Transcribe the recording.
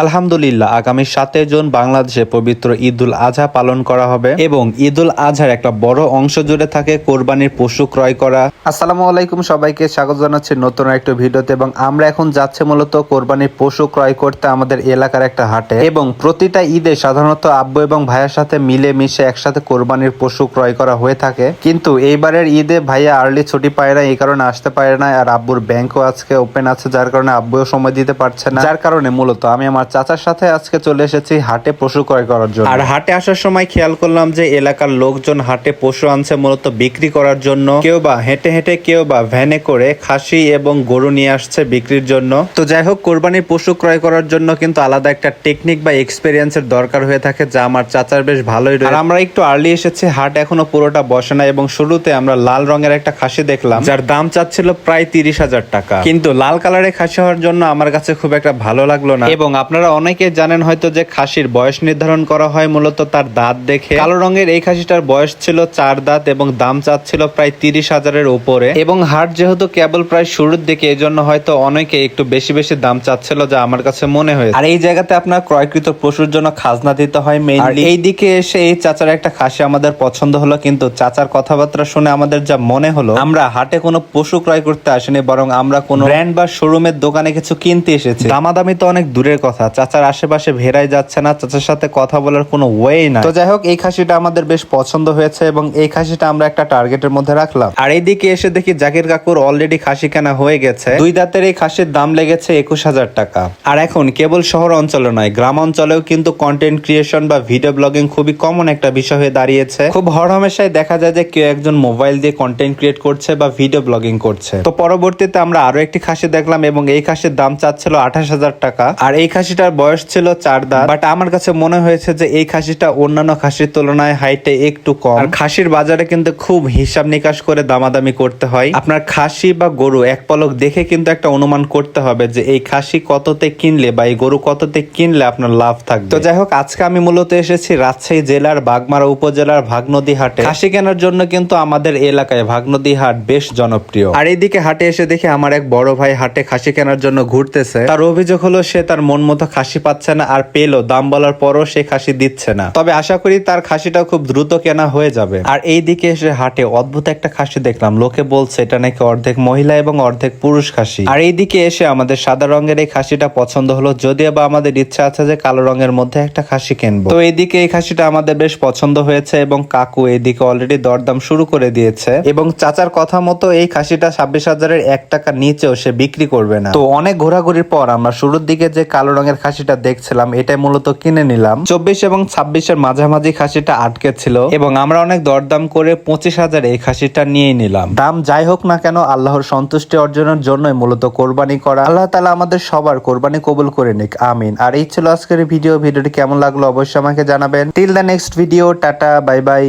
আলহামদুলিল্লাহ, আগামী সাতই জুন বাংলাদেশে পবিত্র ঈদুল আজহা পালন করা হবে এবং ঈদুল আজহার একটা বড় অংশ জুড়ে থাকে কোরবানির পশু ক্রয় করা। আসসালামু আলাইকুম সবাইকে, স্বাগত জানাচ্ছি নতুন একটা ভিডিওতে এবং আমরা এখন যাচ্ছি মূলত কোরবানির পশু ক্রয় করতে আমাদের এলাকার একটা হাটে এবং প্রতিটা ঈদে সাধারণত আব্বু এবং ভাইয়ের সাথে মিলে মিশে একসাথে কোরবানির পশু ক্রয় করা হয়ে থাকে। কিন্তু এইবারের ঈদে ভাইয়া আর্লি ছুটি পায় না এই কারণে আসতে পারে না আর আব্বুর ব্যাংকও আজকে ওপেন আছে, যার কারণে আব্বুও সময় দিতে পারছে না। যার কারণে মূলত আমি আমার চাচার সাথে আজকে চলে এসেছি হাটে পশু ক্রয় করার জন্য। আর হাটে আসার সময় খেয়াল করলাম যে এলাকার লোকজন হাটে পশু আনছে মূলত বিক্রি করার জন্য। কেউ বা হেঁটে হেঁটে কেউ বা ভ্যানে করে খাসি এবং গরু নিয়ে আসছে বিক্রির জন্য। তো যাই হোক কোরবানির পশু ক্রয় করার জন্য কিন্তু আলাদা একটা টেকনিক বা এক্সপেরিয়েন্সের দরকার হয়ে থাকে যা আমার চাচার বেশ ভালোই রয়েছে। আর আমরা একটু আর্লি এসেছি হাট এখনও পুরোটা বসে না এবং শুরুতে আমরা লাল রঙের একটা খাসি দেখলাম যার দাম চাচ্ছিল প্রায় তিরিশ হাজার টাকা। কিন্তু লাল কালারের খাসি হওয়ার জন্য আমার কাছে খুব একটা ভালো লাগল না। এবং আপনারা অনেকে জানেন হয়তো যে খাসির বয়স নির্ধারণ করা হয় মূলত তার দাঁত দেখে। কালো রঙের এই খাসিটার বয়স ছিল চার দাঁত এবং দাম চাচ্ছিল প্রায় তিরিশ হাজারের উপরে। এবং হাট যেহেতু কেবল প্রায় শুরুর দিকে এই জন্য হয়তো অনেকে একটু বেশি বেশি দাম চাচ্ছিল যা আমার কাছে মনে হয়েছে। আর এই জায়গাতে আপনার ক্রয়কৃত পশুর জন্য খাজনা দিতে হয় মেইনলি এই দিকে এসে এই চাচার একটা খাসি আমাদের পছন্দ হলো, কিন্তু চাচার কথাবার্তা শুনে আমাদের যা মনে হলো, আমরা হাটে কোনো পশু ক্রয় করতে আসিনি, বরং আমরা কোনো ব্র্যান্ড বা শোরুমের দোকানে কিছু কিনতে এসেছি। দামাদামি তো অনেক দূরের কথা। চাচার আশেপাশে ভেরাই যাচ্ছে না চাচার সাথে কথা বলার কোনো ওয়ে না তো যাই হোক এই খাসিটা আমাদের বেশ পছন্দ হয়েছে এবং এই খাসিটা আমরা একটা টার্গেটের মধ্যে রাখলাম। আর এইদিকে এসে দেখি জাকির কাকুর অলরেডি খাসি কেনা হয়ে গেছে। দুই দাঁতের এই খাসির দাম লেগেছে একুশ হাজার টাকা। আর এখন কেবল শহর অঞ্চলে নয় গ্রাম অঞ্চলেও কিন্তু কন্টেন্ট ক্রিয়েশন বা ভিডিও ব্লগিং খুবই কমন একটা বিষয় হয়ে দাঁড়িয়েছে। খুব হরহামেশাই দেখা যায় যে কেউ একজন মোবাইল দিয়ে কন্টেন্ট ক্রিয়েট করছে বা ভিডিও ব্লগিং করছে। তো পরবর্তীতে আমরা আরও একটি খাসি দেখলাম এবং এই খাসির দাম চাচ্ছিল আঠাশ হাজার টাকা। আর এই খাসিটার বয়স ছিল চার দাঁত বাট আমার কাছে মনে হয়েছে যে এই খাসিটা অন্যান্য খাসির তুলনায় হাইটে একটু কম। আর খাসির বাজারে কিন্তু খুব হিসাব নিকাশ করে দামাদামি করতে হয়। আপনার খাসি বা গরু এক পলক দেখে কিন্তু একটা অনুমান করতে হবে যে এই খাসি কততে কিনলে বা এই গরু কততে কিনলে আপনার লাভ থাকবে। তো যাই হোক, আজকে আমি মূলত এসেছি রাজশাহী জেলার বাগমারা উপজেলার ভাগনদী হাটে খাসি কেনার জন্য কিন্তু আমাদের এলাকায় ভাগনদী হাট বেশ জনপ্রিয়। আর এইদিকে হাটে এসে দেখে আমার এক বড় ভাই হাটে খাসি কেনার জন্য ঘুরতেছে। তার অভিযোগ হলো সে তার মন মতো খাসি পাচ্ছে না আর পেল দাম বলার পরও সে খাসি দিচ্ছে না। তবে আশা করি তার খাসিটা খুব দ্রুত কেনা হয়ে যাবে। আর এই দিকে এসে হাটে অদ্ভুত একটা খাসি দেখলাম। লোকে বলছে এটা নাকি অর্ধেক মহিলা এবং অর্ধেক পুরুষ খাসি। আর এই দিকে এসে আমাদের সাদা রঙের এই খাসিটা পছন্দ হলো, যদিও বা আমাদের ইচ্ছা আছে যে কালো রঙের মধ্যে একটা খাসি কিনবো। তো এইদিকে এই খাসিটা আমাদের বেশ পছন্দ হয়েছে এবং কাকু এইদিকে অলরেডি দরদাম শুরু করে দিয়েছে। এবং চাচার কথা মতো এই খাসিটা ছাব্বিশ হাজারের এক টাকা নিচেও সে বিক্রি করবে না। তো অনেক ঘোরাঘুরির পর আমরা শুরুর দিকে যে কালো রঙের খাসিটা দেখছিলাম, এটাই মূলত কিনে নিলাম। চব্বিশ এবং ছাব্বিশের মাঝামাঝি খাসিটা আটকে ছিল এবং আমরা অনেক দরদাম করে পঁচিশ হাজার এই খাসিটা নিয়ে নিলাম। দাম যাই হোক না কেন, আল্লাহর সন্তুষ্টি অর্জনের জন্যই মূলত কোরবানি করা। আল্লাহ তালা আমাদের সবার কোরবানি কবুল করে নিক, আমিন। আর এই ছিল আজকের ভিডিও। ভিডিওটি কেমন লাগল অবশ্যই আমাকে জানাবেন। Till the next video tata bye by